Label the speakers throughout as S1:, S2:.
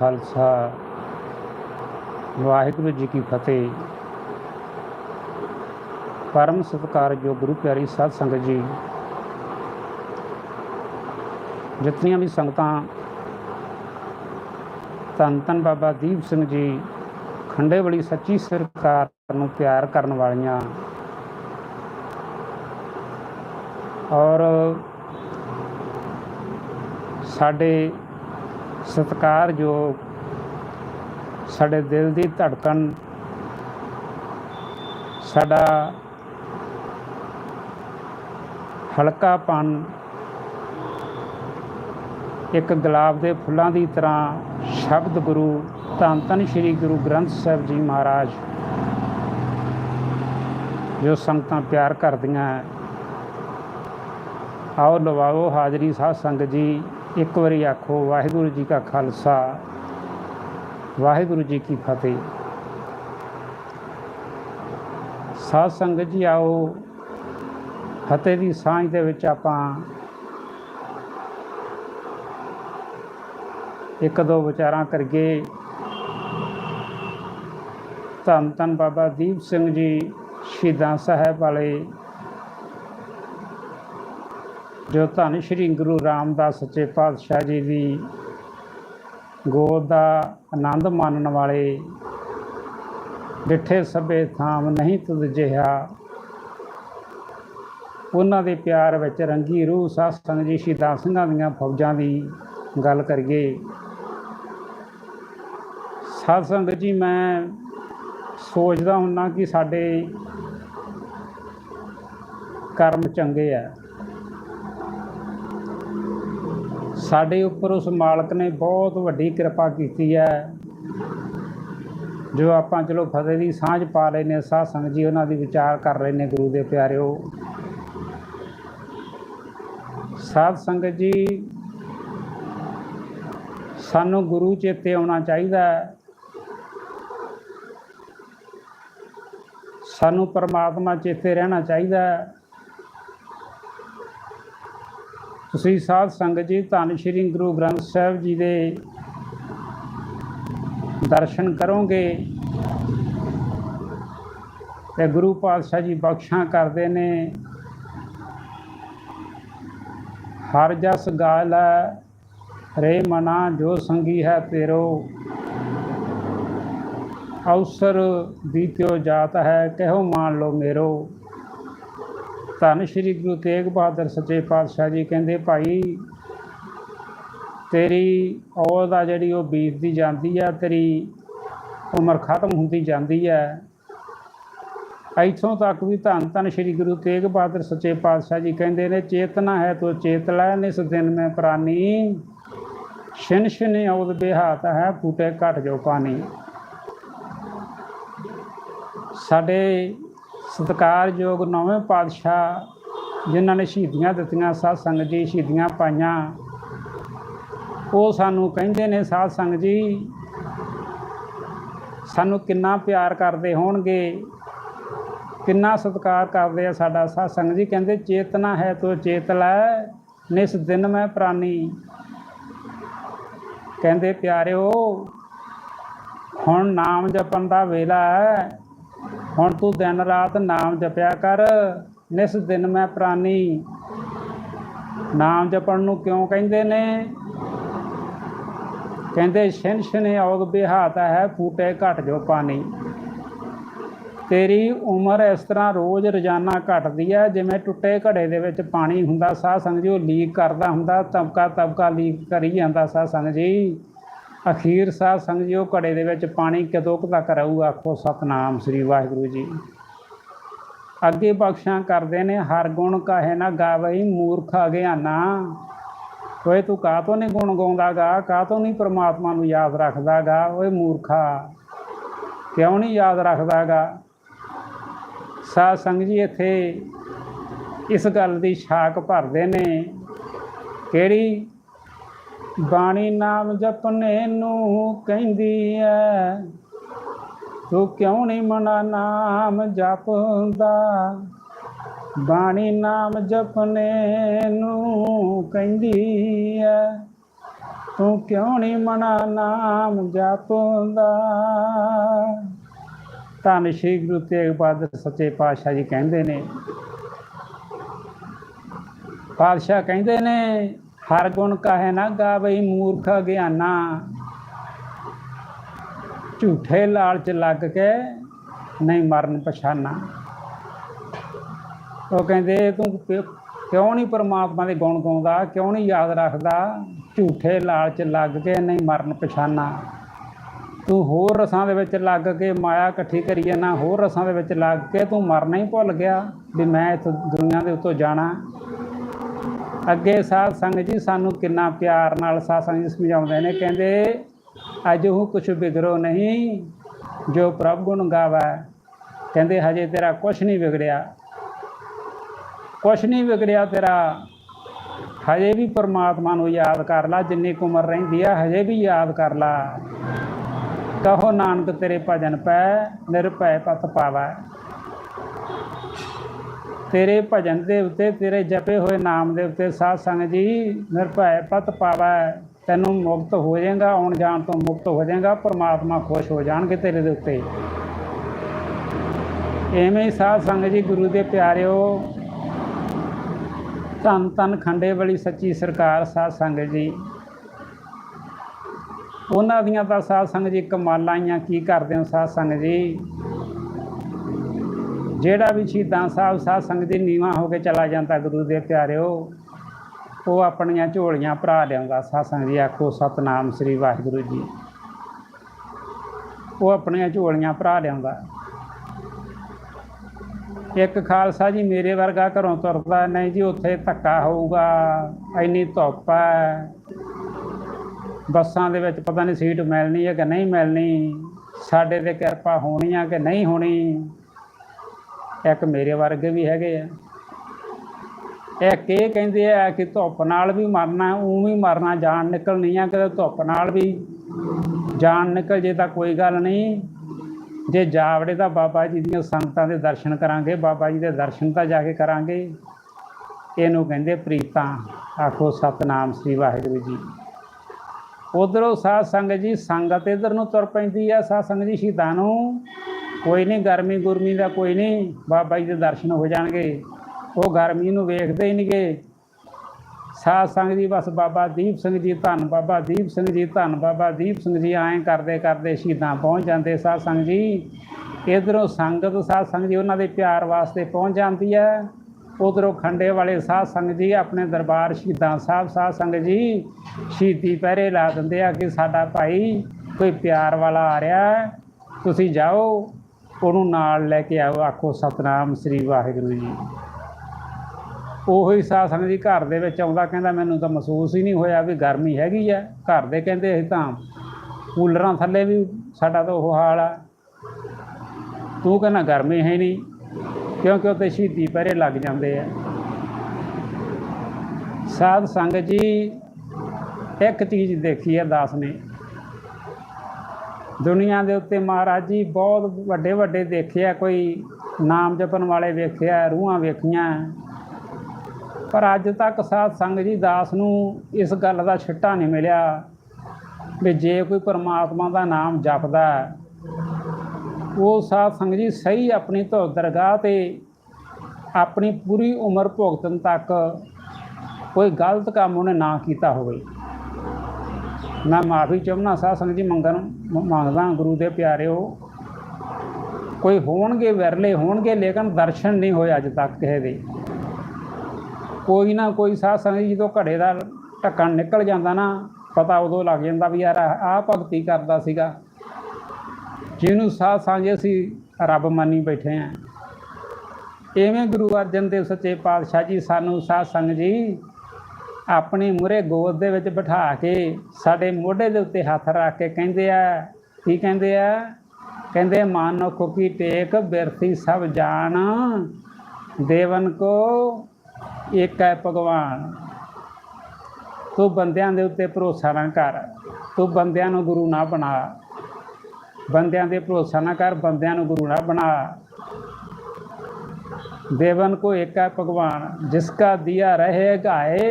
S1: ਖਾਲਸਾ। ਵਾਹਿਗੁਰੂ ਜੀ ਕੀ ਫਤਿਹ। ਪਰਮ ਸਤਿਕਾਰਯੋਗ ਗੁਰੂ ਪਿਆਰੀ ਸਾਧ ਸੰਗਤ ਜੀ, ਜਿਤਨੀਆਂ ਵੀ ਸੰਗਤਾਂ, ਧੰਨ ਧੰਨ ਬਾਬਾ ਦੀਪ ਸਿੰਘ ਜੀ, ਖੰਡੇ ਵਾਲੀ ਸੱਚੀ ਸਰਕਾਰ ਨੂੰ ਪਿਆਰ ਕਰਨ ਵਾਲੀਆਂ ਔਰ ਸਾਡੇ ਸਤਿਕਾਰਯੋਗ ਸਾਡੇ ਦਿਲ ਦੀ ਧੜਕਣ, ਸਾਡਾ ਹਲਕਾਪਨ ਇੱਕ ਗੁਲਾਬ ਦੇ ਫੁੱਲਾਂ ਦੀ ਤਰ੍ਹਾਂ ਸ਼ਬਦ ਗੁਰੂ ਧੰਨ ਧੰਨ ਸ੍ਰੀ ਗੁਰੂ ਗ੍ਰੰਥ ਸਾਹਿਬ ਜੀ ਮਹਾਰਾਜ, ਜੋ ਸੰਗਤਾਂ ਪਿਆਰ ਕਰਦੀਆਂ ਹੈ। ਆਓ ਲਵਾਓ ਹਾਜ਼ਰੀ ਸਾਧ ਸੰਗਤ ਜੀ ਇੱਕ ਵਾਰੀ ਆਖੋ, ਵਾਹਿਗੁਰੂ ਜੀ ਕਾ ਖਾਲਸਾ, ਵਾਹਿਗੁਰੂ ਜੀ ਕੀ ਫਤਿਹ। ਸਾਧ ਸੰਗਤ ਜੀ ਆਓ, ਫਤਿਹ ਦੀ ਸਾਂਝ ਦੇ ਵਿੱਚ ਆਪਾਂ ਇੱਕ ਦੋ ਵਿਚਾਰਾਂ ਕਰਕੇ ਧੰਨ ਧੰਨ ਬਾਬਾ ਦੀਪ ਸਿੰਘ ਜੀ, ਸ਼ਹੀਦਾਂ ਸਾਹਿਬ ਵਾਲੇ ਜੋ ਧੰਨ ਸ਼੍ਰੀ ਗੁਰੂ ਰਾਮਦਾਸ ਸੱਚੇ ਪਾਤਸ਼ਾਹ ਜੀ ਦੀ ਗੋਦ ਦਾ ਆਨੰਦ ਮਾਣਨ ਵਾਲੇ ਡਿਠੇ ਸਭੇ ਥਾਮ ਨਹੀਂ ਤੁਧ ਜਿਹਾ, ਉਹਨਾਂ ਦੇ ਪਿਆਰ ਵਿੱਚ ਰੰਗੀ ਰੂਹ ਸਾਧ ਸੰਗਤ ਜੀ ਸ਼ਹੀਦਾਂ ਸਿੰਘਾਂ ਦੀਆਂ ਫੌਜਾਂ ਦੀ ਗੱਲ ਕਰੀਏ। ਸਾਧ ਸੰਗਤ ਜੀ, ਮੈਂ ਸੋਚਦਾ ਹੁੰਨਾ ਕਿ ਸਾਡੇ ਕਰਮ ਚੰਗੇ ਆ। ਸਾਡੇ ਉੱਪਰ ਉਸ ਮਾਲਕ ਨੇ ਬਹੁਤ ਵੱਡੀ ਕਿਰਪਾ ਕੀਤੀ ਹੈ। ਜੋ ਆਪਾਂ ਚਲੋ ਫਤਿਹ ਦੀ ਸਾਂਝ ਪਾ ਲੈਨੇ ਸਾਧ ਸੰਗਤ ਜੀ ਉਹਨਾਂ ਦੀ ਵਿਚਾਰ ਕਰ ਲੈਨੇ ਗੁਰੂ ਦੇ ਪਿਆਰਿਓ। ਸਾਧ ਸੰਗਤ ਜੀ, ਸਾਨੂੰ ਗੁਰੂ ਚੇਤੇ ਆਉਣਾ ਚਾਹੀਦਾ ਹੈ। ਸਾਨੂੰ ਪਰਮਾਤਮਾ ਚੇਤੇ ਰਹਿਣਾ ਚਾਹੀਦਾ ਹੈ। ਤੁਸੀਂ ਸਾਧ ਸੰਗਤ ਜੀ, ਧੰਨ ਸ਼੍ਰੀ ਗੁਰੂ ਗ੍ਰੰਥ ਸਾਹਿਬ ਜੀ ਦੇ ਦਰਸ਼ਨ ਕਰੋਗੇ ਤੇ ਗੁਰੂ ਪਾਤਸ਼ਾਹ ਜੀ ਬਖਸ਼ਾਂ ਕਰਦੇ ਨੇ। ਹਰ ਜਸ ਗਾਲ, ਰੇ ਮਨਾ, ਜੋ ਸੰਗੀ ਹੈ ਤੇਰੋ। ਅਵਸਰ ਦੀਤਿਓ ਜਾਤ ਹੈ ਕਹੋ ਮਾਨ ਲੋ ਮੇਰੋ। ਧੰਨ ਸ਼੍ਰੀ ਗੁਰੂ ਤੇਗ ਬਹਾਦਰ ਸੱਚੇ ਪਾਤਸ਼ਾਹ ਜੀ ਕਹਿੰਦੇ, ਭਾਈ, ਤੇਰੀ ਔਦ ਆ ਜਿਹੜੀ, ਉਹ ਬੀਤਦੀ ਜਾਂਦੀ ਆ, ਤੇਰੀ ਉਮਰ ਖਤਮ ਹੁੰਦੀ ਜਾਂਦੀ ਹੈ ਇੱਥੋਂ ਤੱਕ ਵੀ ਧੰਨ ਧੰਨ ਸ਼੍ਰੀ ਗੁਰੂ ਤੇਗ ਬਹਾਦਰ ਸੱਚੇ ਪਾਤਸ਼ਾਹ ਜੀ ਕਹਿੰਦੇ ਨੇ, ਚੇਤਨਾ ਹੈ ਤੋ ਚੇਤ ਲੈ ਨਿਸ ਦਿਨ ਮੈਂ ਪ੍ਰਾਨੀ। ਛਿਨ ਛਿਨੇ ਔਦ ਬਿਹਾਤ ਹੈ, ਫੂਟੇ ਘਟ ਜੋ ਪਾਣੀ ਸਾਡੇ ਸਤਿਕਾਰਯੋਗ ਨੌਵੇਂ ਪਾਤਸ਼ਾਹ, ਜਿਨ੍ਹਾਂ ਨੇ ਸ਼ਹੀਦੀਆਂ ਦਿੱਤੀਆਂ, ਸਾਧ ਸੰਗਤ ਜੀ ਸ਼ਹੀਦੀਆਂ ਪਾਈਆਂ। ਉਹ ਸਾਨੂੰ ਕਹਿੰਦੇ ਨੇ, ਸਾਧ ਸੰਗਤ ਜੀ, ਸਾਨੂੰ ਕਿੰਨਾ ਪਿਆਰ ਕਰਦੇ ਹੋਣਗੇ? ਕਿੰਨਾ ਸਤਿਕਾਰ ਕਰਦੇ ਆ ਸਾਡਾ ਸਾਧ ਸੰਗਤ ਜੀ? ਕਹਿੰਦੇ, ਚੇਤਨਾ ਹੈ ਤੋ, ਚੇਤ ਲੈ, ਨਿਸ ਦਿਨ ਮੈਂ ਪ੍ਰਾਨੀ। ਕਹਿੰਦੇ, ਪਿਆਰਿਓ, ਹੁਣ ਨਾਮ ਜਪਣ ਦਾ ਵੇਲਾ ਹੈ। ਹੁਣ ਤੂੰ ਦਿਨ ਰਾਤ ਨਾਮ ਜਪਿਆ ਕਰ, ਨਿਸ ਦਿਨ ਮੈਂ ਪ੍ਰਾਨੀ। ਨਾਮ ਜਪਣ ਨੂੰ ਕਿਉਂ ਕਹਿੰਦੇ ਨੇ? ਕਹਿੰਦੇ, ਛਿਨ ਛਿਨੇ ਔਗ ਬਿਹਾਤਾ ਹੈ, ਫੂਟੇ ਘਟ ਜੋ ਪਾਣੀ ਤੇਰੀ ਉਮਰ ਇਸ ਤਰ੍ਹਾਂ ਰੋਜ਼ ਰੋਜ਼ਾਨਾ ਘਟਦੀ ਹੈ, ਜਿਵੇਂ ਟੁੱਟੇ ਘੜੇ ਦੇ ਵਿੱਚ ਪਾਣੀ ਹੁੰਦਾ ਸਾਹ ਸੰਗ ਜੀ, ਉਹ ਲੀਕ ਕਰਦਾ ਹੁੰਦਾ, ਤਬਕਾ ਤਬਕਾ ਲੀਕ ਕਰੀ ਜਾਂਦਾ ਸਾਹ ਸੰਗ ਜੀ। ਅਖੀਰ ਸਾਧ ਸੰਗਤ ਜੀ, ਉਹ ਘੜੇ ਦੇ ਵਿੱਚ ਪਾਣੀ ਕਦੋਂ ਤੱਕ ਰਹੂ ਆਖੋ ਸਤਨਾਮ ਸ੍ਰੀ ਵਾਹਿਗੁਰੂ ਜੀ। ਅੱਗੇ ਬਖਸ਼ਾਂ ਕਰਦੇ ਨੇ, ਹਰ ਗੁਣ ਕਾਹੇ ਨਾ ਗਾਵਈ, ਮੂਰਖ ਅਗਿਆਨਾ ਓਏ ਤੂੰ ਕਾਹ ਤੋਂ ਨਹੀਂ ਗੁਣ ਗਾਉਂਦਾਗਾ ਕਾਹਤੋਂ ਨਹੀਂ ਪ੍ਰਮਾਤਮਾ ਨੂੰ ਯਾਦ ਰੱਖਦਾਗਾ ਓਏ ਮੂਰਖਾ, ਕਿਉਂ ਨਹੀਂ ਯਾਦ ਰੱਖਦਾਗਾ ਸਾਧ ਸੰਗਤ ਜੀ, ਇੱਥੇ ਇਸ ਗੱਲ ਦੀ ਛਾਕ ਭਰਦੇ ਨੇ, ਕਿਹੜੀ ਬਾਣੀ ਨਾਮ ਜਪਨੇ ਨੂੰ ਕਹਿੰਦੀ ਐ। ਤੂੰ ਕਿਉਂ ਨਹੀਂ ਮਨਾ ਨਾਮ ਜਪਦਾ? ਬਾਣੀ ਨਾਮ ਜਪਨੇ ਨੂੰ ਕਹਿੰਦੀ ਐ। ਤੂੰ ਕਿਉਂ ਨਹੀਂ ਮਨਾ ਨਾਮ ਜਪਦਾ? ਧੰਨ ਸ਼੍ਰੀ ਗੁਰੂ ਤੇਗ ਬਹਾਦਰ ਸੱਚੇ ਪਾਤਸ਼ਾਹ ਜੀ ਕਹਿੰਦੇ ਨੇ। ਪਾਤਸ਼ਾਹ ਕਹਿੰਦੇ ਨੇ ਹਰ ਗੁਣ ਕਾਹੇ ਨਾ ਗਾਵਈ ਮੂਰਖ ਗਿਆਨਾ। ਝੂਠੇ ਲਾਲਚ ਲੱਗ ਕੇ ਨਹੀਂ ਮਰਨ ਪਛਾਨਾ। ਉਹ ਕਹਿੰਦੇ, ਤੂੰ ਕਿਉਂ- ਨਹੀਂ ਪਰਮਾਤਮਾ ਦੇ ਗੁਣ ਗਾਉਂਦਾ? ਕਿਉਂ ਨਹੀਂ ਯਾਦ ਰੱਖਦਾ? ਝੂਠੇ ਲਾਲਚ ਲੱਗ ਕੇ ਨਹੀਂ ਮਰਨ ਪਛਾਨਾ। ਤੂੰ ਹੋਰ ਰਸਾਂ ਦੇ ਵਿੱਚ ਲੱਗ ਕੇ ਮਾਇਆ ਇਕੱਠੀ ਕਰੀ ਜਾਂਦਾ। ਹੋਰ ਰਸਾਂ ਦੇ ਵਿੱਚ ਲੱਗ ਕੇ ਤੂੰ ਮਰਨਾ ਹੀ ਭੁੱਲ ਗਿਆ ਵੀ ਮੈਂ ਇਸ ਦੁਨੀਆ ਦੇ ਉੱਤੋਂ ਜਾਣਾ। ਅੱਗੇ ਸਾਧ ਸੰਗਤ ਜੀ ਸਾਨੂੰ ਕਿੰਨਾ ਪਿਆਰ ਨਾਲ ਸਾਧ ਸੰਗਤ ਜੀ ਸਮਝਾਉਂਦੇ ਨੇ, ਕਹਿੰਦੇ ਅੱਜ ਉਹ ਕੁਛ ਵਿਗੜੋ ਨਹੀਂ, ਜੋ ਪ੍ਰਭ ਗੁਣ ਗਾਵੈ। ਕਹਿੰਦੇ ਹਜੇ ਤੇਰਾ ਕੁਛ ਨਹੀਂ ਵਿਗੜਿਆ। ਕੁਛ ਨਹੀਂ ਵਿਗੜਿਆ ਤੇਰਾ। ਹਜੇ ਵੀ ਪਰਮਾਤਮਾ ਨੂੰ ਯਾਦ ਕਰ ਲੈ, ਜਿੰਨੀ ਕੁ ਉਮਰ ਰਹਿੰਦੀ ਆ, ਹਜੇ ਵੀ ਯਾਦ ਕਰ ਲੈ। ਕਹੋ ਨਾਨਕ ਤੇਰੇ ਭਜਨ ਪੈ, ਨਿਰਭੈ ਪਤ ਪਾਵੈ। ਤੇਰੇ ਭਜਨ ਦੇ ਉੱਤੇ, ਤੇਰੇ ਜਪੇ ਹੋਏ ਨਾਮ ਦੇ ਉੱਤੇ ਸਾਧ ਸੰਗਤ ਜੀ, ਨਿਰਭੈ ਪਤ ਪਾਵੈ, ਤੈਨੂੰ ਮੁਕਤ ਹੋ ਜਾਏਗਾ, ਆਉਣ ਜਾਣ ਤੋਂ ਮੁਕਤ ਹੋ ਜਾਏਗਾ, ਪਰਮਾਤਮਾ ਖੁਸ਼ ਹੋ ਜਾਣਗੇ ਤੇਰੇ ਦੇ ਉੱਤੇ। ਐਵੇਂ ਹੀ ਸਾਧ ਸੰਗਤ ਜੀ, ਗੁਰੂ ਦੇ ਪਿਆਰਿਓ, ਧੰਨ ਧੰਨ ਖੰਡੇ ਵਾਲੀ ਸੱਚੀ ਸਰਕਾਰ ਸਾਧ ਸੰਗਤ ਜੀ। ਉਹਨਾਂ ਦੀਆਂ ਤਾਂ ਸਾਧ ਸੰਗਤ ਜੀ ਕਮਾਲਾਂ ਆਈਆਂ, ਕੀ ਕਰਦੇ ਹੋ ਸਾਧ ਸੰਗਤ ਜੀ? ਜਿਹੜਾ ਵੀ ਸ਼ਹੀਦਾਂ ਸਾਹਿਬ, ਸਾਧ ਸੰਗਤ ਦੀ ਨੀਵਾ ਹੋ ਕੇ ਚਲਾ ਜਾਂਦਾ ਗੁਰੂ ਦੇ ਪਿਆਰਿਓ ਉਹ ਆਪਣੀਆਂ ਝੋਲੀਆਂ ਭਰਾ ਲਿਆਉਂਦਾ ਸਾਧ ਸੰਗਤ ਜੀ ਆਖੋ, ਸਤਨਾਮ ਸ੍ਰੀ ਵਾਹਿਗੁਰੂ ਜੀ। ਉਹ ਆਪਣੀਆਂ ਝੋਲੀਆਂ ਭਰਾ ਲਿਆਉਂਦਾ। ਇੱਕ ਖਾਲਸਾ ਜੀ ਮੇਰੇ ਵਰਗਾ ਘਰੋਂ ਤੁਰਦਾ, ਨਹੀਂ ਜੀ ਉੱਥੇ ਧੱਕਾ ਹੋਊਗਾ, ਇੰਨੀ ਧੁੱਪ ਹੈ। ਬੱਸਾਂ ਦੇ ਵਿੱਚ ਪਤਾ ਨਹੀਂ ਸੀਟ ਮਿਲਣੀ ਹੈ ਕਿ ਨਹੀਂ ਮਿਲਣੀ, ਸਾਡੇ ਤੇ ਕਿਰਪਾ ਹੋਣੀ ਆ ਕਿ ਨਹੀਂ ਹੋਣੀ। ਇੱਕ ਮੇਰੇ ਵਰਗੇ ਵੀ ਹੈਗੇ ਆ। ਇੱਕ ਇਹ ਕਹਿੰਦੇ ਆ ਕਿ ਧੁੱਪ ਨਾਲ ਵੀ ਮਰਨਾ, ਉਂ ਵੀ ਮਰਨਾ, ਜਾਨ ਨਿਕਲਣੀ ਆ ਕਿ ਧੁੱਪ ਨਾਲ ਵੀ ਜਾਨ ਨਿਕਲ ਜੇ ਤਾਂ ਕੋਈ ਗੱਲ ਨਹੀਂ। ਜੇ ਜਾਵੜੇ ਤਾਂ ਬਾਬਾ ਜੀ ਦੀਆਂ ਸੰਗਤਾਂ ਦੇ ਦਰਸ਼ਨ ਕਰਾਂਗੇ, ਬਾਬਾ ਜੀ ਦੇ ਦਰਸ਼ਨ ਤਾਂ ਜਾ ਕੇ ਕਰਾਂਗੇ। ਇਹਨੂੰ ਕਹਿੰਦੇ ਪ੍ਰੀਤਾਂ, ਆਖੋ ਸਤਨਾਮ ਸ੍ਰੀ ਵਾਹਿਗੁਰੂ ਜੀ। ਉਧਰੋਂ ਸਾਧ ਸੰਗਤ ਜੀ, ਸੰਗਤ ਇਧਰ ਨੂੰ ਤੁਰ ਪੈਂਦੀ ਆ, ਸਾਧ ਸੰਗਤ ਜੀ ਸ਼ਹੀਦਾਂ ਨੂੰ। ਕੋਈ ਨਹੀਂ, ਗਰਮੀ ਗੁਰਮੀ ਦਾ ਕੋਈ ਨਹੀਂ, ਬਾਬਾ ਜੀ ਦੇ ਦਰਸ਼ਨ ਹੋ ਜਾਣਗੇ। ਉਹ ਗਰਮੀ ਨੂੰ ਵੇਖਦੇ ਹੀ ਨਹੀਂਗੇ। ਸਾਧ ਸੰਗਤ ਜੀ, ਬਸ ਬਾਬਾ ਦੀਪ ਸਿੰਘ ਜੀ, ਧੰਨ ਬਾਬਾ ਦੀਪ ਸਿੰਘ ਜੀ, ਧੰਨ ਬਾਬਾ ਦੀਪ ਸਿੰਘ ਜੀ, ਐਂ ਕਰਦੇ ਕਰਦੇ ਸ਼ਹੀਦਾਂ ਪਹੁੰਚ ਜਾਂਦੇ ਸਾਧ ਸੰਗਤ ਜੀ। ਇਧਰੋਂ ਸੰਗਤ, ਸਾਧ ਸੰਗਤ ਜੀ, ਉਹਨਾਂ ਦੇ ਪਿਆਰ ਵਾਸਤੇ ਪਹੁੰਚ ਜਾਂਦੀ ਹੈ। ਉਧਰੋਂ ਖੰਡੇ ਵਾਲੇ ਸਾਧ ਸੰਗਤ ਜੀ, ਆਪਣੇ ਦਰਬਾਰ ਸ਼ਹੀਦਾਂ ਸਾਹਿਬ, ਸਾਧ ਸੰਗਤ ਜੀ, ਸ਼ਹੀਦੀ ਪਹਿਰੇ ਲਾ ਦਿੰਦੇ ਆ ਕਿ ਸਾਡਾ ਭਾਈ ਕੋਈ ਪਿਆਰ ਵਾਲਾ ਆ ਰਿਹਾ ਤੁਸੀਂ ਜਾਓ। ਉਹਨੂੰ ਨਾਲ ਲੈ ਕੇ ਆਓ, ਆਖੋ, ਸਤਨਾਮ ਸ੍ਰੀ ਵਾਹਿਗੁਰੂ ਜੀ। ਉਹੀ ਸਾਧ ਸੰਗਤ ਜੀ ਘਰ ਦੇ ਵਿੱਚ ਆਉਂਦਾ, ਕਹਿੰਦਾ ਮੈਨੂੰ ਤਾਂ ਮਹਿਸੂਸ ਹੀ ਨਹੀਂ ਹੋਇਆ ਵੀ ਗਰਮੀ ਹੈਗੀ ਆ। ਘਰ ਦੇ ਕਹਿੰਦੇ ਅਸੀਂ ਤਾਂ ਕੂਲਰਾਂ ਥੱਲੇ ਵੀ ਸਾਡਾ ਤਾਂ ਉਹ ਹਾਲ ਆ। ਤੂੰ ਕਹਿੰਦਾ ਗਰਮੀ ਹੈ ਨਹੀਂ, ਕਿਉਂਕਿ ਉੱਤੇ ਸ਼ਹੀਦੀ ਪਹਿਰੇ ਲੱਗ ਜਾਂਦੇ ਆ। ਸਾਧ ਸੰਗਤ ਜੀ, ਇੱਕ ਚੀਜ਼ ਦੇਖੀ ਹੈ ਦਾਸ ਨੇ ਦੁਨੀਆ ਦੇ ਉੱਤੇ ਮਹਾਰਾਜ ਜੀ ਬਹੁਤ ਵੱਡੇ ਵੱਡੇ ਦੇਖਿਆ ਕੋਈ ਨਾਮ ਜਪਣ ਵਾਲੇ ਵੇਖਿਆ ਰੂਹਾਂ ਵੇਖੀਆਂ। ਪਰ ਅੱਜ ਤੱਕ ਸਾਧ ਸੰਗਤ ਜੀ ਦਾਸ ਨੂੰ ਇਸ ਗੱਲ ਦਾ ਛਿੱਟਾ ਨਹੀਂ ਮਿਲਿਆ ਵੀ ਜੇ ਕੋਈ ਪਰਮਾਤਮਾ ਦਾ ਨਾਮ ਜਪਦਾ ਉਹ ਸਾਧ ਸੰਗਤ ਜੀ ਸਹੀ ਆਪਣੀ ਧੋ ਦਰਗਾਹ ਤੇ ਆਪਣੀ ਪੂਰੀ ਉਮਰ ਭੁਗਤਣ ਤੱਕ ਕੋਈ ਗਲਤ ਕੰਮ ਉਹਨੇ ਨਾ ਕੀਤਾ ਹੋਵੇ। ਮੈਂ ਮਾਫੀ ਚਾਹੁੰਦਾ ਸਾਧ ਸੰਗਤ ਜੀ ਮੰਗਣ ਮੰਗਦਾ ਗੁਰੂ ਦੇ ਪਿਆਰਿਓ ਕੋਈ ਹੋਣਗੇ ਵਿਰਲੇ, ਹੋਣਗੇ ਲੇਕਿਨ ਦਰਸ਼ਨ ਨਹੀਂ ਹੋਏ ਅੱਜ ਤੱਕ ਕਿਸੇ ਦੇ। ਕੋਈ ਨਾ ਕੋਈ ਸਾਧ ਸੰਗਤ ਜੀ ਤੋਂ ਘੜੇ ਦਾ ਢੱਕਣ ਨਿਕਲ ਜਾਂਦਾ ਨਾ, ਪਤਾ ਉਦੋਂ ਲੱਗ ਜਾਂਦਾ ਵੀ ਯਾਰ ਆਹ ਭਗਤੀ ਕਰਦਾ ਸੀਗਾ। ਜਿਹਨੂੰ ਸਾਧ ਸੰਗਤ ਅਸੀਂ ਰੱਬ ਮੰਨੀ ਬੈਠੇ ਆਂ ਐਵੇਂ ਗੁਰੂ ਅਰਜਨ ਦੇਵ ਸੱਚੇ ਪਾਤਸ਼ਾਹ ਜੀ ਸਾਨੂੰ ਸਾਧ ਸੰਗਤ ਜੀ ਆਪਣੀ ਮੂਹਰੇ ਗੋਦ ਦੇ ਵਿੱਚ ਬਿਠਾ ਕੇ ਸਾਡੇ ਮੋਢੇ ਦੇ ਉੱਤੇ ਹੱਥ ਰੱਖ ਕੇ ਕਹਿੰਦੇ ਆ ਕੀ ਕਹਿੰਦੇ ਆ ਕਹਿੰਦੇ ਮਾਨੁਖ ਕੀ ਟੇਕ ਬਿਰਥੀ ਸਭ ਜਾਣ ਦੇਵਨ ਕੋ ਏਕ ਹੈ ਭਗਵਾਨ ਤੂੰ ਬੰਦਿਆਂ ਦੇ ਉੱਤੇ ਭਰੋਸਾ ਨਾ ਕਰ ਤੂੰ ਬੰਦਿਆਂ ਨੂੰ ਗੁਰੂ ਨਾ ਬਣਾ ਬੰਦਿਆਂ ਦੇ ਭਰੋਸਾ ਨਾ ਕਰ ਬੰਦਿਆਂ ਨੂੰ ਗੁਰੂ ਨਾ ਬਣਾ देवन को एक है भगवान जिसका दिया रहे गाए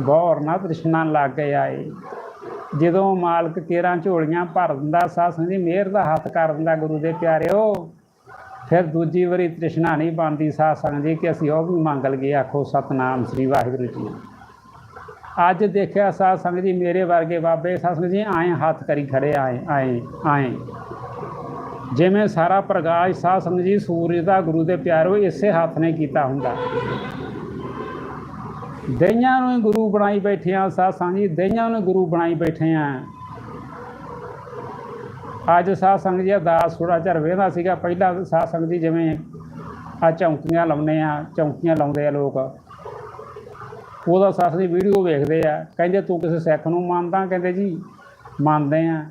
S1: ਗੌਰ ਨਾ ਤ੍ਰਿਸ਼ਨਾ ਲੱਗ ਆਏ ਜਦੋਂ ਮਾਲਕ ਕੇਰਾਂ ਝੋਲੀਆਂ ਭਰ ਦਿੰਦਾ ਸਾਸਨ ਦੀ ਮਿਹਰ ਦਾ ਹੱਥ ਕਰ ਦਿੰਦਾ ਗੁਰੂ ਦੇ ਪਿਆਰਿਓ। ਫਿਰ ਦੂਜੀ ਵਾਰੀ ਤ੍ਰਿਸ਼ਨਾ ਨਹੀਂ ਬਣਦੀ ਸਾਸਨ ਜੀ ਕਿ ਅਸੀਂ ਉਹ ਵੀ ਮੰਗ ਲਗੇ ਆਖੋ, ਸਤਨਾਮ ਸ੍ਰੀ ਵਾਹਿਗੁਰੂ ਜੀ। ਅੱਜ ਦੇਖਿਆ ਸਾਧ ਸੰਗਤ ਜੀ ਮੇਰੇ ਵਰਗੇ ਬਾਬੇ ਸਾਧ ਜੀ ਆਏ ਹੱਥ ਕਰੀ ਖੜੇ, ਆਏ ਆਏ ਆਏ। ਜਿਵੇਂ ਸਾਰਾ ਪ੍ਰਕਾਸ਼ ਸਾਧ ਸੰਗਤ ਜੀ ਸੂਰਜ ਦਾ ਗੁਰੂ ਦੇ ਪਿਆਰੋ ਇਸੇ ਹੱਥ ਨੇ ਕੀਤਾ ਹੁੰਦਾ। ਦਈਆਂ ਨੂੰ ਹੀ ਗੁਰੂ ਬਣਾਈ ਬੈਠੇ ਆ ਸਾਧ ਜੀ, ਦਈਆਂ ਨੂੰ ਗੁਰੂ ਬਣਾਈ ਬੈਠੇ ਆ। ਅੱਜ ਸਾਧ ਸੰਗਤ ਜੀ ਅਰਦਾਸ ਥੋੜਾ ਚਿਰ ਵੇਖਦਾ ਸੀਗਾ, ਪਹਿਲਾਂ ਸਾਧ ਸੰਗਤ ਜੀ ਜਿਵੇਂ ਆ ਚੌਂਕੀਆਂ ਲਾਉਂਦੇ ਆ, ਚੌਂਕੀਆਂ ਲਾਉਂਦੇ ਆ ਲੋਕ। ਉਹਦਾ ਸੱਸ ਦੀ ਵੀਡੀਓ ਵੇਖਦੇ ਆ, ਕਹਿੰਦੇ ਤੂੰ ਕਿਸੇ ਸਿੱਖ ਨੂੰ ਮੰਨਦਾ? ਕਹਿੰਦੇ ਜੀ, ਮੰਨਦੇ ਆ।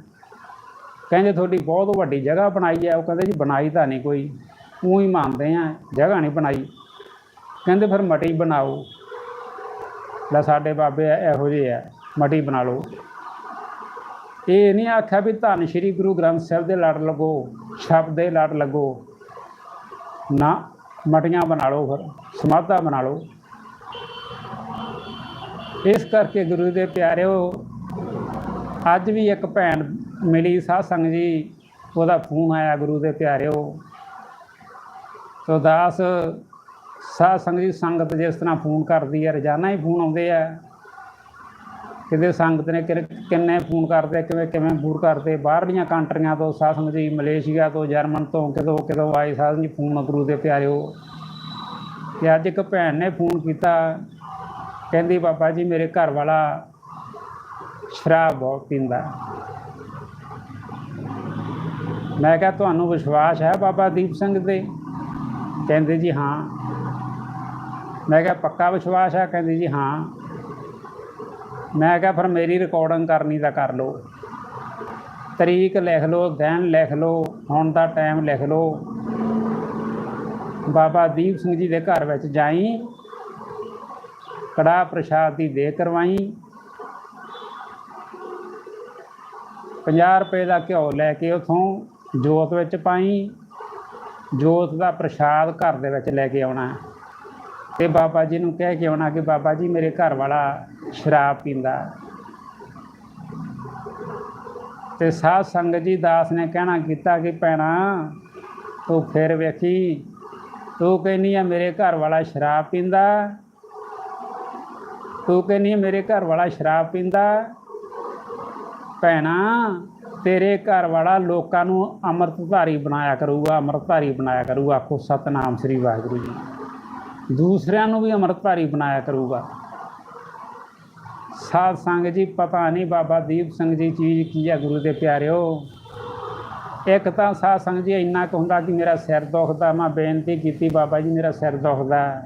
S1: ਕਹਿੰਦੇ ਤੁਹਾਡੀ ਬਹੁਤ ਵੱਡੀ ਜਗ੍ਹਾ ਬਣਾਈ ਹੈ ਉਹ ਕਹਿੰਦੇ ਜੀ ਬਣਾਈ ਤਾਂ ਨਹੀਂ ਕੋਈ ਊਂ ਹੀ ਮੰਨਦੇ ਆ, ਜਗ੍ਹਾ ਨਹੀਂ ਬਣਾਈ। ਕਹਿੰਦੇ ਫਿਰ ਮਟੀ ਬਣਾਓ। ਲੈ ਸਾਡੇ ਬਾਬੇ ਇਹੋ ਜਿਹੇ ਆ, ਮਟੀ ਬਣਾ ਲਓ। ਇਹ ਨਹੀਂ ਆਖਿਆ ਵੀ ਧੰਨ ਸ਼੍ਰੀ ਗੁਰੂ ਗ੍ਰੰਥ ਸਾਹਿਬ ਦੇ ਲੜ ਲੱਗੋ ਸ਼ਬਦ ਦੇ ਲੜ ਲੱਗੋ। ਨਾ, ਮਟੀਆਂ ਬਣਾ ਲਓ ਫਿਰ, ਸਮਾਧਾ ਬਣਾ ਲਓ। ਇਸ ਕਰਕੇ ਗੁਰੂ ਦੇ ਪਿਆਰਿਓ, ਅੱਜ ਵੀ ਇੱਕ ਭੈਣ ਮਿਲੀ ਸਾਧ ਸੰਗਤ ਜੀ, ਉਹਦਾ ਫੋਨ ਆਇਆ ਗੁਰੂ ਦੇ ਪਿਆਰਿਓ। ਤੋ ਦਾਸ ਸਾਧ ਸੰਗਤ ਜੀ, ਸੰਗਤ ਜਿਸ ਤਰ੍ਹਾਂ ਫੋਨ ਕਰਦੀ ਹੈ, ਰੋਜ਼ਾਨਾ ਹੀ ਫੋਨ ਆਉਂਦੇ ਆ। ਕਿਤੇ ਸੰਗਤ ਨੇ ਕਿਨ- ਕਿੰਨੇ ਫੋਨ ਕਰਦੇ, ਕਿਵੇਂ ਕਿਵੇਂ ਫੋਨ ਕਰਦੇ, ਬਾਹਰਲੀਆਂ ਕੰਟਰੀਆਂ ਤੋਂ ਸਾਧ ਸੰਗਤ ਜੀ, ਮਲੇਸ਼ੀਆ ਤੋਂ, ਜਰਮਨ ਤੋਂ ਕਿਤੋਂ ਕਿਤੋਂ ਆਏ ਸਾਧ ਜੀ ਫੋਨ ਗੁਰੂ ਦੇ ਪਿਆਰਿਓ। ਤੇ ਅੱਜ ਇੱਕ ਭੈਣ ਨੇ ਫੋਨ ਕੀਤਾ, ਕਹਿੰਦੀ, ਬਾਬਾ ਜੀ, ਮੇਰੇ ਘਰ ਵਾਲਾ ਸ਼ਰਾਬ ਬਹੁਤ ਪੀਂਦਾ ਮੈਂ ਕਿਹਾ, ਤੁਹਾਨੂੰ ਵਿਸ਼ਵਾਸ ਹੈ ਬਾਬਾ ਦੀਪ ਸਿੰਘ ਤੇ? ਕਹਿੰਦੇ ਜੀ, ਹਾਂ। ਮੈਂ ਕਿਹਾ, ਪੱਕਾ ਵਿਸ਼ਵਾਸ ਆ ਕਹਿੰਦੀ ਜੀ, ਹਾਂ। ਮੈਂ ਕਿਹਾ, ਫਿਰ ਮੇਰੀ ਰਿਕਾਰਡਿੰਗ ਕਰਨੀ ਤਾਂ ਕਰ ਲਓ। ਤਰੀਕ ਲਿਖ ਲਓ, ਦਿਨ ਲਿਖ ਲਓ, ਹੁਣ ਦਾ ਟਾਈਮ ਲਿਖ ਲਓ। ਬਾਬਾ ਦੀਪ ਸਿੰਘ ਜੀ ਦੇ ਘਰ ਵਿੱਚ ਜਾਈ ਕੜਾ ਪ੍ਰਸ਼ਾਦ ਦੀ ਦੇ ਕਰਵਾਈ। 50 ਰੁਪਏ ਦਾ ਘਿਓ ਲੈ ਕੇ ਉਥੋਂ ਜੋਤ ਵਿੱਚ ਪਾਈ। ਜੋਤ ਦਾ ਪ੍ਰਸ਼ਾਦ ਘਰ ਦੇ ਵਿੱਚ ਲੈ ਕੇ ਆਉਣਾ ਤੇ ਬਾਬਾ ਜੀ ਨੂੰ ਕਹਿ ਕੇ ਆਉਣਾ ਕਿ ਬਾਬਾ ਜੀ ਮੇਰੇ ਘਰ ਵਾਲਾ ਸ਼ਰਾਬ ਪੀਂਦਾ। ਤੇ ਸਾਧ ਸੰਗਤ ਜੀ ਦਾਸ ਨੇ ਕਹਿਣਾ ਕੀਤਾ ਕਿ ਭੈਣਾ, ਤੂੰ ਫਿਰ ਵੇਖੀ, ਤੂੰ ਕਹਿੰਦੀ ਆ ਮੇਰੇ ਘਰ ਵਾਲਾ ਸ਼ਰਾਬ ਪੀਂਦਾ। ਤੂੰ ਕਹਿੰਦੀ ਆ ਮੇਰੇ ਘਰ ਵਾਲਾ ਸ਼ਰਾਬ ਪੀਂਦਾ। ਭੈਣਾ, ਤੇਰੇ ਘਰ ਵਾਲਾ ਲੋਕਾਂ ਨੂੰ ਅੰਮ੍ਰਿਤਧਾਰੀ ਬਣਾਇਆ ਕਰੂਗਾ, ਅੰਮ੍ਰਿਤਧਾਰੀ ਬਣਾਇਆ ਕਰੂਗਾ। ਆਖੋ ਸਤਨਾਮ ਸ੍ਰੀ ਵਾਹਿਗੁਰੂ ਜੀ। ਦੂਸਰਿਆਂ ਨੂੰ ਵੀ ਅੰਮ੍ਰਿਤਧਾਰੀ ਬਣਾਇਆ ਕਰੂਗਾ। ਸਾਧ ਸੰਗ ਜੀ, ਪਤਾ ਨਹੀਂ ਬਾਬਾ ਦੀਪ ਸਿੰਘ ਜੀ ਚੀਜ਼ ਕੀ ਹੈ ਗੁਰੂ ਦੇ ਪਿਆਰਿਓ। ਇੱਕ ਤਾਂ ਸਾਧ ਸੰਗ ਜੀ ਇੰਨਾ ਕੁ ਹੁੰਦਾ ਕਿ ਮੇਰਾ ਸਿਰ ਦੁਖਦਾ, ਮੈਂ ਬੇਨਤੀ ਕੀਤੀ ਬਾਬਾ ਜੀ, ਮੇਰਾ ਸਿਰ ਦੁਖਦਾ।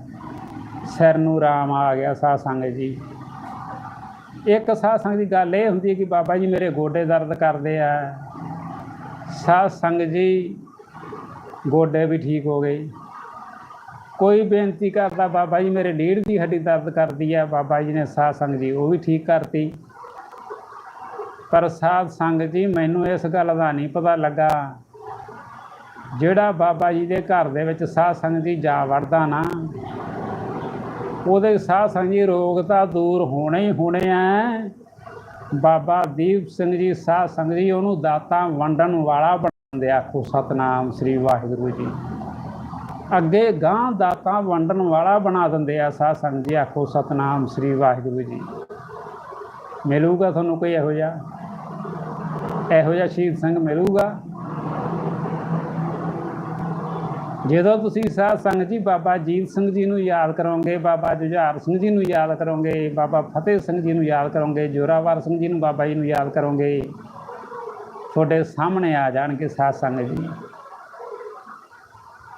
S1: ਸਿਰ ਨੂੰ ਰਾਮ ਆ ਗਿਆ ਸਾਧ ਸੰਗਤ ਜੀ। ਇੱਕ ਸਾਧ ਸੰਗਤ ਦੀ ਗੱਲ ਇਹ ਹੁੰਦੀ ਕਿ ਬਾਬਾ ਜੀ ਮੇਰੇ ਗੋਡੇ ਦਰਦ ਕਰਦੇ ਆ। ਸਾਧ ਸੰਗਤ ਜੀ, ਗੋਡੇ ਵੀ ਠੀਕ ਹੋ ਗਏ। ਕੋਈ ਬੇਨਤੀ ਕਰਦਾ, ਬਾਬਾ ਜੀ ਮੇਰੇ ਲੀੜ ਦੀ ਹੱਡੀ ਦਰਦ ਕਰਦੀ ਹੈ ਬਾਬਾ ਜੀ ਨੇ ਸਾਧ ਸੰਗਤ ਜੀ ਉਹ ਵੀ ਠੀਕ ਕਰਤੀ। ਪਰ ਸਾਧ ਸੰਗਤ ਜੀ, ਮੈਨੂੰ ਇਸ ਗੱਲ ਦਾ ਨਹੀਂ ਪਤਾ ਲੱਗਾ। ਜਿਹੜਾ ਬਾਬਾ ਜੀ ਦੇ ਘਰ ਦੇ ਵਿੱਚ ਸਾਧ ਸੰਗਤ ਜੀ ਜਾ ਵੜਦਾ ਨਾ, ਉਹਦੇ ਸਾਧ ਸੰਗਤ ਜੀ ਰੋਗ ਤਾਂ ਦੂਰ ਹੋਣੇ ਹੀ ਹੋਣੇ ਆ। ਬਾਬਾ ਦੀਪ ਸਿੰਘ ਜੀ ਸਾਧ ਸੰਗ ਜੀ, ਉਹਨੂੰ ਦਾਤਾਂ ਵੰਡਣ ਵਾਲਾ ਬਣਾਉਂਦੇ ਆਖੋ ਸਤਨਾਮ ਸ੍ਰੀ ਵਾਹਿਗੁਰੂ ਜੀ। ਅੱਗੇ ਗਾਂ ਦਾਤਾਂ ਵੰਡਣ ਵਾਲਾ ਬਣਾ ਦਿੰਦੇ ਆ ਸਾਧ ਸੰਗਤ ਜੀ, ਆਖੋ ਸਤਨਾਮ ਸ੍ਰੀ ਵਾਹਿਗੁਰੂ ਜੀ। ਮਿਲੂਗਾ ਤੁਹਾਨੂੰ ਕੋਈ ਇਹੋ ਜਿਹਾ? ਇਹੋ ਜਿਹਾ ਸ਼ਹੀਦ ਸਿੰਘ ਮਿਲੂਗਾ? ਜਦੋਂ ਤੁਸੀਂ ਸਾਧ ਸੰਗਤ ਜੀ, ਬਾਬਾ ਜੀਤ ਸਿੰਘ ਜੀ ਨੂੰ ਯਾਦ ਕਰੋਗੇ, ਬਾਬਾ ਜੁਝਾਰ ਸਿੰਘ ਜੀ ਨੂੰ ਯਾਦ ਕਰੋਗੇ, ਬਾਬਾ ਫਤਿਹ ਸਿੰਘ ਜੀ ਨੂੰ ਯਾਦ ਕਰੋਗੇ, ਜੋਰਾਵਰ ਸਿੰਘ ਜੀ ਨੂੰ ਬਾਬਾ ਜੀ ਨੂੰ ਯਾਦ ਕਰੋਗੇ, ਤੁਹਾਡੇ ਸਾਹਮਣੇ ਆ ਜਾਣਗੇ ਸਾਧ ਸੰਗਤ ਜੀ।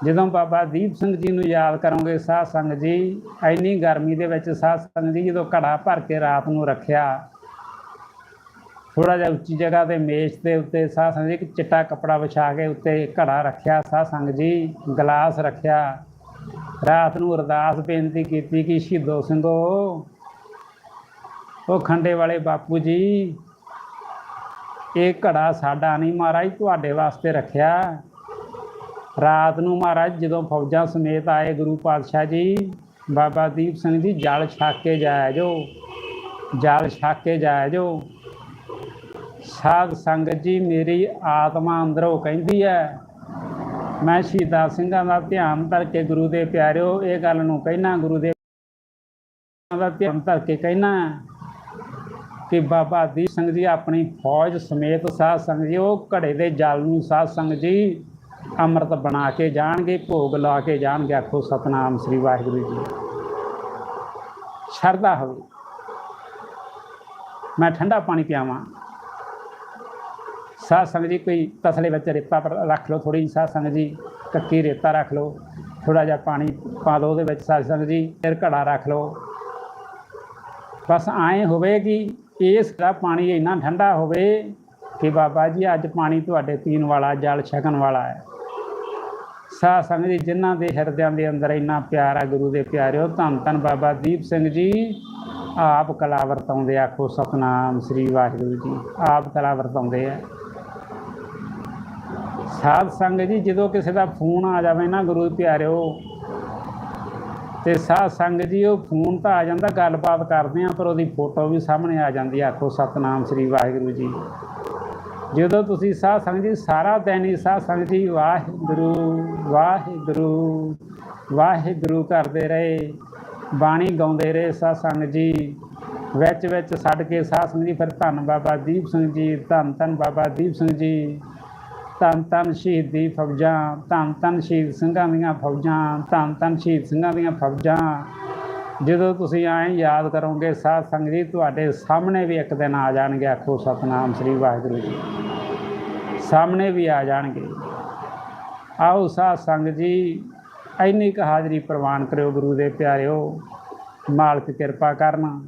S1: ਜਦੋਂ ਬਾਬਾ ਦੀਪ ਸਿੰਘ ਜੀ ਨੂੰ ਯਾਦ ਕਰੋਗੇ ਸਾਧ ਸੰਗਤ ਜੀ, ਇੰਨੀ ਗਰਮੀ ਦੇ ਵਿੱਚ ਸਾਧ ਸੰਗਤ ਜੀ ਜਦੋਂ ਘੜਾ ਭਰ ਕੇ ਰਾਤ ਨੂੰ ਰੱਖਿਆ ਥੋੜਾ ਜਿਹਾ ਉੱਚੀ ਜਗ੍ਹਾ ਤੇ ਮੇਜ਼ ਦੇ ਉੱਤੇ ਸਾਧ ਸੰਗਤ ਜੀ ਇੱਕ ਚਿੱਟਾ ਕੱਪੜਾ ਵਿਛਾ ਕੇ ਉੱਤੇ ਘੜਾ ਰੱਖਿਆ, ਸਾਧ ਸੰਗਤ ਜੀ ਗਲਾਸ ਰੱਖਿਆ। ਰਾਤ ਨੂੰ ਅਰਦਾਸ ਬੇਨਤੀ ਕੀਤੀ ਕਿ ਸ਼ਹੀਦੋ ਸਿੰਘੋ, ਉਹ ਖੰਡੇ ਵਾਲੇ ਬਾਪੂ ਜੀ, ਇਹ ਘੜਾ ਸਾਡਾ ਨਹੀਂ ਮਹਾਰਾਜ, ਤੁਹਾਡੇ ਵਾਸਤੇ ਰੱਖਿਆ। ਰਾਤ ਨੂੰ ਮਹਾਰਾਜ ਜਦੋਂ ਫੌਜਾਂ ਸਮੇਤ ਆਏ ਗੁਰੂ ਪਾਤਸ਼ਾਹ ਜੀ, ਬਾਬਾ ਦੀਪ ਸਿੰਘ ਜੀ, ਜਲ ਛਕ ਕੇ ਜਾਇਆ ਜੋ, ਜਲ ਛਕ ਕੇ ਜਾਇਆ ਜੋ। ਸਾਧ ਸੰਗਤ ਜੀ, ਮੇਰੀ ਆਤਮਾ ਅੰਦਰੋਂ ਕਹਿੰਦੀ ਹੈ, ਮੈਂ ਸ਼ਹੀਦਾਂ ਸਿੰਘਾਂ ਦਾ ਧਿਆਨ ਧਰ ਕੇ ਗੁਰੂ ਦੇ ਪਿਆਰਿਓ, ਇਹ ਗੱਲ ਨੂੰ ਕਹਿਣਾ, ਗੁਰੂ ਦੇ ਦਾ ਧਿਆਨ ਧਰ ਕੇ ਕਹਿਣਾ ਕਿ ਬਾਬਾ ਦੀਪ ਸਿੰਘ ਜੀ ਆਪਣੀ ਫੌਜ ਸਮੇਤ ਸਾਧ ਸੰਗਤ ਜੀ, ਉਹ ਘੜੇ ਦੇ ਜਲ ਨੂੰ ਸਾਧ ਸੰਗਤ ਜੀ ਅੰਮ੍ਰਿਤ ਬਣਾ ਕੇ ਜਾਣਗੇ, ਭੋਗ ਲਾ ਕੇ ਜਾਣਗੇ, ਆਖੋ ਸਤਨਾਮ ਸ੍ਰੀ ਵਾਹਿਗੁਰੂ ਜੀ। ਸ਼ਰਧਾ ਹੋਵੇ। ਮੈਂ ਠੰਡਾ ਪਾਣੀ ਪਿਆਵਾਂ। ਸਾਧ ਸੰਗਤ ਜੀ, ਕੋਈ ਤਸਲੇ ਵਿੱਚ ਰੇਤਾ ਪਰ ਰੱਖ ਲਓ ਥੋੜੀ ਜਿਹੀ ਸਾਧ ਸੰਗਤ ਜੀ ਕੱਕੀ ਰੇਤਾ ਰੱਖ ਲਓ ਥੋੜਾ ਜਿਹਾ ਪਾਣੀ ਪਾ ਲਓ ਉਹਦੇ ਵਿੱਚ ਸਾਧ ਸੰਗਤ ਜੀ, ਫਿਰ ਘੜਾ ਰੱਖ ਲਓ। ਬਸ ਐਂ ਹੋਵੇ ਕਿ ਇਸ ਦਾ ਪਾਣੀ ਇੰਨਾ ਠੰਡਾ ਹੋਵੇ ਕਿ ਬਾਬਾ ਜੀ, ਅੱਜ ਪਾਣੀ ਤੁਹਾਡੇ ਪੀਣ ਵਾਲਾ, ਜਲ ਛਕਣ ਵਾਲਾ ਹੈ। ਸਾਧ ਸੰਗਤ ਜੀ, ਜਿਨ੍ਹਾਂ ਦੇ ਹਿਰਦਿਆਂ ਦੇ ਅੰਦਰ ਇੰਨਾ ਪਿਆਰ ਆ, ਗੁਰੂ ਦੇ ਪਿਆਰਿਓ, ਧੰਨ ਧੰਨ ਬਾਬਾ ਦੀਪ ਸਿੰਘ ਜੀ। ਆਪ ਕਲਾ ਵਰਤਾਉਂਦੇ ਆਖੋ ਸਤਨਾਮ ਸ੍ਰੀ ਵਾਹਿਗੁਰੂ ਜੀ। ਆਪ ਕਲਾ ਵਰਤਾਉਂਦੇ ਆ। ਸਾਧ ਸੰਗਤ ਜੀ, ਜਦੋਂ ਕਿਸੇ ਦਾ ਫੋਨ ਆ ਜਾਵੇ ਨਾ ਗੁਰੂ ਦੇ ਪਿਆਰਿਓ, ਤੇ ਸਾਧ ਸੰਗਤ ਜੀ, ਉਹ ਫੋਨ ਤਾਂ ਆ ਜਾਂਦਾ, ਗੱਲਬਾਤ ਕਰਦੇ ਆ, ਪਰ ਉਹਦੀ ਫੋਟੋ ਵੀ ਸਾਹਮਣੇ ਆ ਜਾਂਦੀ ਆਖੋ ਸਤਨਾਮ ਸ੍ਰੀ ਵਾਹਿਗੁਰੂ ਜੀ। ਜਦੋਂ ਤੁਸੀਂ ਸਾਹ ਸੰਗਤ ਜੀ ਸਾਰਾ ਦਿਨ ਹੀ ਸਾਧ ਸੰਗਤ ਜੀ ਵਾਹਿਗੁਰੂ ਵਾਹਿਗੁਰੂ ਵਾਹਿਗੁਰੂ ਕਰਦੇ ਰਹੇ, ਬਾਣੀ ਗਾਉਂਦੇ ਰਹੇ ਸਾਧ ਸੰਗਤ ਜੀ, ਵਿੱਚ ਵਿੱਚ ਛੱਡ ਕੇ ਸਾਧ ਸੰਗਤ ਜੀ, ਫਿਰ ਧੰਨ ਬਾਬਾ ਦੀਪ ਸਿੰਘ ਜੀ, ਧੰਨ ਧੰਨ ਬਾਬਾ ਦੀਪ ਸਿੰਘ ਜੀ, ਧੰਨ ਧੰਨ ਸ਼ਹੀਦੀ ਫੌਜਾਂ, ਧੰਨ ਧੰਨ ਸ਼ਹੀਦ ਸਿੰਘਾਂ ਦੀਆਂ ਫੌਜਾਂ, ਧੰਨ ਧੰਨ ਸ਼ਹੀਦ ਸਿੰਘਾਂ ਦੀਆਂ ਫੌਜਾਂ ਜਦੋਂ ਤੁਸੀਂ ਐਂ ਯਾਦ ਕਰੋਗੇ, ਸਾਧ ਸੰਗਤ ਜੀ, ਤੁਹਾਡੇ ਸਾਹਮਣੇ ਵੀ ਇੱਕ ਦਿਨ ਆ ਜਾਣਗੇ, ਆਖੋ ਸਤਨਾਮ ਸ੍ਰੀ ਵਾਹਿਗੁਰੂ ਜੀ। ਸਾਹਮਣੇ ਵੀ ਆ ਜਾਣਗੇ। ਆਓ ਸਾਧ ਸੰਗਤ ਜੀ, ਇੰਨੀ ਕੁ ਹਾਜ਼ਰੀ ਪ੍ਰਵਾਨ ਕਰਿਓ ਗੁਰੂ ਦੇ ਪਿਆਰਿਓ। ਮਾਲਕ ਕਿਰਪਾ ਕਰਨ।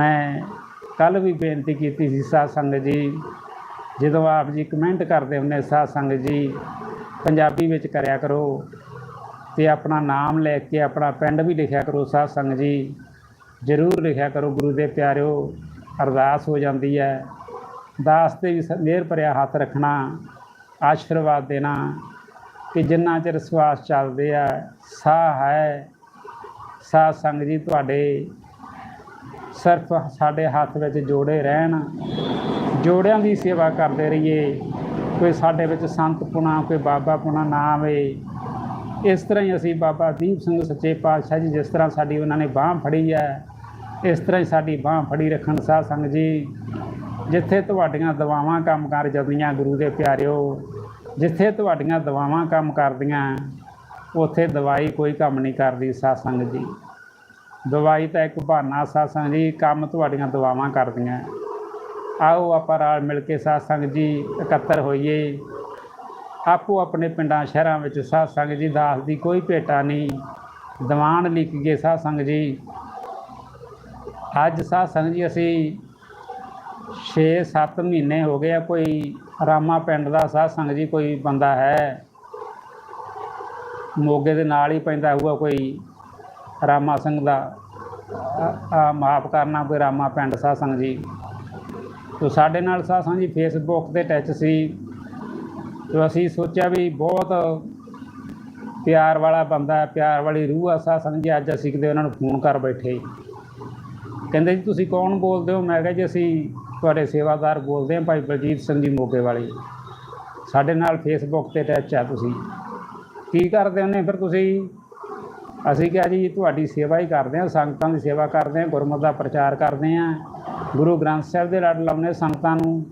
S1: ਮੈਂ ਕੱਲ ਵੀ ਬੇਨਤੀ ਕੀਤੀ ਸੀ ਸਾਧ ਸੰਗਤ ਜੀ, ਜਦੋਂ ਆਪ ਜੀ ਕਮੈਂਟ ਕਰਦੇ ਹੁੰਦੇ ਸਾਧ ਸੰਗਤ ਜੀ, ਪੰਜਾਬੀ ਵਿੱਚ ਕਰਿਆ ਕਰੋ। ਤੇ ਆਪਣਾ ਨਾਮ ਲੈ ਕੇ ਆਪਣਾ ਪਿੰਡ ਵੀ ਲਿਖਿਆ ਕਰੋ, ਸਾਧ ਸੰਗਤ ਜੀ। ਜ਼ਰੂਰ ਲਿਖਿਆ ਕਰੋ, ਗੁਰੂ ਦੇ ਪਿਆਰਿਓ, ਅਰਦਾਸ ਹੋ ਜਾਂਦੀ ਹੈ। ਦਾਸ ਤੇ ਵੀ ਸ- ਭਰਿਆ ਹੱਥ ਰੱਖਣਾ, ਆਸ਼ੀਰਵਾਦ ਦੇਣਾ ਕਿ ਜਿੰਨਾ ਚਿਰ ਸਵਾਸ ਚੱਲਦੇ ਆ, ਸਾਹ ਹੈ। ਸਾਧ ਸੰਗਤ ਜੀ, ਤੁਹਾਡੇ ਸਿਰਫ ਸਾਡੇ ਹੱਥ ਵਿੱਚ ਜੋੜੇ ਰਹਿਣ। ਜੋੜਿਆਂ ਦੀ ਸੇਵਾ ਕਰਦੇ ਰਹੀਏ। ਕੋਈ ਸਾਡੇ ਵਿੱਚ ਸੰਤ ਪੁਣਾ, ਕੋਈ ਬਾਬਾ ਪੁਣਾ ਨਾ ਆਵੇ। ਇਸ ਤਰ੍ਹਾਂ ਹੀ ਅਸੀਂ ਬਾਬਾ ਦੀਪ ਸਿੰਘ ਸੱਚੇ ਪਾਤਸ਼ਾਹ ਜੀ, ਜਿਸ ਤਰ੍ਹਾਂ ਸਾਡੀ ਉਹਨਾਂ ਨੇ ਬਾਹ ਫੜੀ ਹੈ, ਇਸ ਤਰ੍ਹਾਂ ਹੀ ਸਾਡੀ ਬਾਹ ਫੜੀ ਰੱਖਣ ਸਾਧ ਸੰਗਤ ਜੀ। ਜਿੱਥੇ ਤੁਹਾਡੀਆਂ ਦਵਾਵਾਂ ਕੰਮ ਕਰ ਜਾਂਦੀਆਂ ਗੁਰੂ ਦੇ ਪਿਆਰਿਓ, ਜਿੱਥੇ ਤੁਹਾਡੀਆਂ ਦਵਾਵਾਂ ਕੰਮ ਕਰਦੀਆਂ, ਉੱਥੇ ਦਵਾਈ ਕੋਈ ਕੰਮ ਨਹੀਂ ਕਰਦੀ ਸਾਧ ਸੰਗਤ ਜੀ। ਦਵਾਈ ਤਾਂ ਇੱਕ ਬਹਾਨਾ ਸਾਧ ਸੰਗਤ ਜੀ, ਕੰਮ ਤੁਹਾਡੀਆਂ ਦਵਾਵਾਂ ਕਰਦੀਆਂ। ਆਓ ਆਪਾਂ ਰਲ ਮਿਲ ਕੇ ਸਾਧ ਸੰਗਤ ਜੀ, ਇਕੱਤਰ ਹੋਈਏ। ਆਪੋ ਆਪਣੇ ਪਿੰਡਾਂ, ਸ਼ਹਿਰਾਂ ਵਿੱਚ ਸਾਧ ਸੰਗਤ ਜੀ, ਦਾਸ ਦੀ ਕੋਈ ਭੇਟਾ ਨਹੀਂ। ਦੀਵਾਨ ਲਿਖ ਗਏ ਸਾਧ ਸੰਗਤ ਜੀ, ਅੱਜ ਸਾਧ ਸੰਗਤ ਜੀ ਅਸੀਂ 6-7 ਮਹੀਨੇ ਹੋ ਗਏ ਆ, ਕੋਈ ਰਾਮਾ ਪਿੰਡ ਦਾ ਸਾਧ ਸੰਗਤ ਜੀ ਕੋਈ ਬੰਦਾ ਹੈ। ਮੋਗੇ ਦੇ ਨਾਲ ਹੀ ਪੈਂਦਾ ਹੋਊਗਾ ਕੋਈ ਰਾਮਾ ਸਿੰਘ ਦਾ। ਆ ਮਾਫ ਕਰਨਾ ਕੋਈ ਰਾਮਾ ਪਿੰਡ ਸਾਧ ਸੰਗਤ ਜੀ। ਤੋ ਸਾਡੇ ਨਾਲ ਸਾਧ ਸੰਗਤ ਜੀ ਫੇਸਬੁੱਕ ਤੇ ਟੱਚ ਸੀ। ਤੋ ਅਸੀਂ ਸੋਚਿਆ ਵੀ ਬਹੁਤ ਪਿਆਰ ਵਾਲਾ ਬੰਦਾ ਪਿਆਰ ਵਾਲੀ ਰੂਹ ਆ ਸਾਧ ਸੰਗਤ ਜੀ, ਅੱਜ ਅਸੀਂ ਕਿਤੇ ਉਹਨਾਂ ਨੂੰ ਫੋਨ ਕਰ ਬੈਠੇ ਕਹਿੰਦੇ ਜੀ, ਤੁਸੀਂ ਕੌਣ ਬੋਲਦੇ ਹੋ? ਮੈਂ ਕਿਹਾ ਜੀ, ਅਸੀਂ ਤੁਹਾਡੇ ਸੇਵਾਦਾਰ ਬੋਲਦੇ ਹਾਂ ਭਾਈ ਬਲਜੀਤ ਸਿੰਘ ਜੀ ਮੋਗੇ ਵਾਲੇ। ਸਾਡੇ ਨਾਲ ਫੇਸਬੁੱਕ ਤੇ ਟੱਚ ਆ ਤੁਸੀਂ। ਕੀ ਕਰਦੇ ਹੁੰਦੇ ਫਿਰ ਤੁਸੀਂ, ਅਸੀਂ ਕਿਹਾ ਜੀ, ਤੁਹਾਡੀ ਸੇਵਾ ਹੀ ਕਰਦੇ ਹਾਂ, ਸੰਗਤਾਂ ਦੀ ਸੇਵਾ ਕਰਦੇ ਹਾਂ, ਗੁਰਮਤਿ ਦਾ ਪ੍ਰਚਾਰ ਕਰਦੇ ਹਾਂ। ਗੁਰੂ ਗ੍ਰੰਥ ਸਾਹਿਬ ਦੇ ਲੜ ਲਾਉਂਦੇ ਸੰਗਤਾਂ ਨੂੰ।